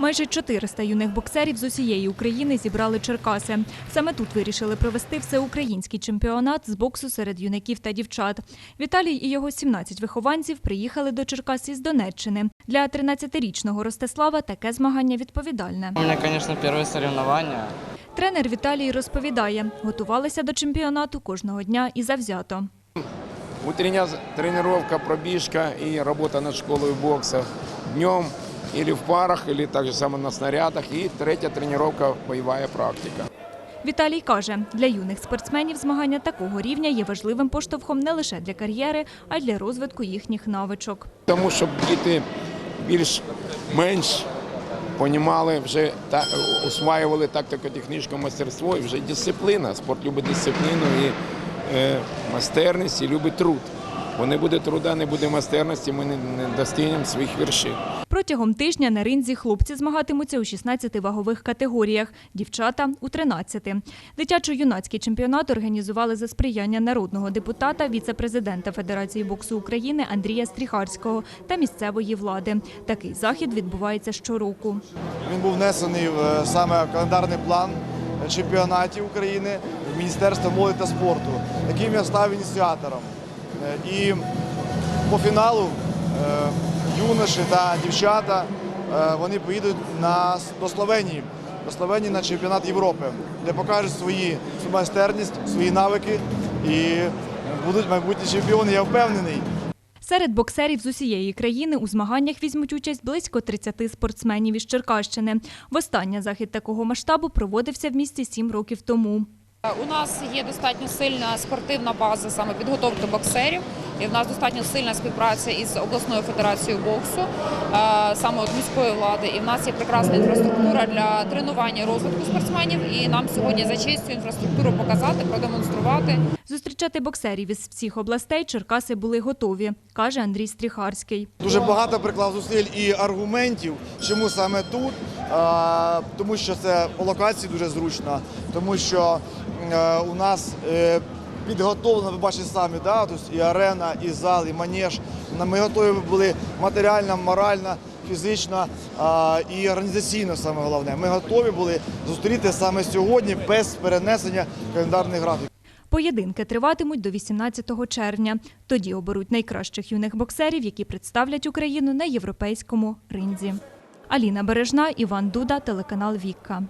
Майже 400 юних боксерів з усієї України зібрали Черкаси. Саме тут вирішили провести всеукраїнський чемпіонат з боксу серед юнаків та дівчат. Віталій і його 17 вихованців приїхали до Черкас із Донеччини. Для 13-річного Ростислава таке змагання відповідальне. У меня, конечно, первые соревнования. Тренер Віталій розповідає, готувалися до чемпіонату кожного дня і завзято. Утренняя тренировка, пробежка и работа над школой бокса. Днем или в парах, или так же само на снарядах. И третья тренировка – боевая практика. Віталій каже, для юних спортсменів змагання такого рівня є важливим поштовхом не лише для кар'єри, а й для розвитку їхніх навичок. Тому щоб діти більш-менш понімали, вже та, усваювали тактико-технічне мастерство і вже дисципліна. Спорт любить дисципліну і е, майстерність, і любить труд. Бо не буде труда, не буде майстерності, ми не, не достигнемо своїх вершин. Протягом тижня на ринзі хлопці змагатимуться у 16 вагових категоріях, дівчата – у 13. Дитячо-юнацький чемпіонат організували за сприяння народного депутата, віце-президента Федерації боксу України Андрія Стріхарського та місцевої влади. Такий захід відбувається щороку. Він був внесений в е, саме календарний план чемпіонатів України в Міністерство молоді та спорту, яким я став ініціатором. І по фіналу е, юноші та дівчата е, вони поїдуть на, до Словенії, до Словенії на чемпіонат Європи, де покажуть свої, майстерність, свої навики і будуть майбутні чемпіони, я впевнений. Серед боксерів з усієї країни у змаганнях візьмуть участь близько 30 спортсменів із Черкащини. Востаннє захід такого масштабу проводився в місті сім років тому. У нас є достатньо сильна спортивна база саме підготовки боксерів, і в нас достатньо сильна співпраця із обласною федерацією боксу, саме от міської влади. І в нас є прекрасна інфраструктура для тренування і розвитку спортсменів. І нам сьогодні за честь цю інфраструктуру показати, продемонструвати. Зустрічати боксерів із всіх областей Черкаси були готові, каже Андрій Стріхарський. Дуже багато приклав зусиль і аргументів, чому саме тут. Тому що це по локації дуже зручно, тому що е, у нас е, підготовлено, ви бачите самі, да, тобто і арена, і зал, і манеж. Ми готові були матеріально, морально, фізично і організаційно саме головне. Ми готові були зустріти саме сьогодні без перенесення календарних графіків. Поєдинки триватимуть до 18 червня. Тоді оберуть найкращих юних боксерів, які представлять Україну на європейському ринзі. Аліна Бережна, Іван Дуда, телеканал Вікка.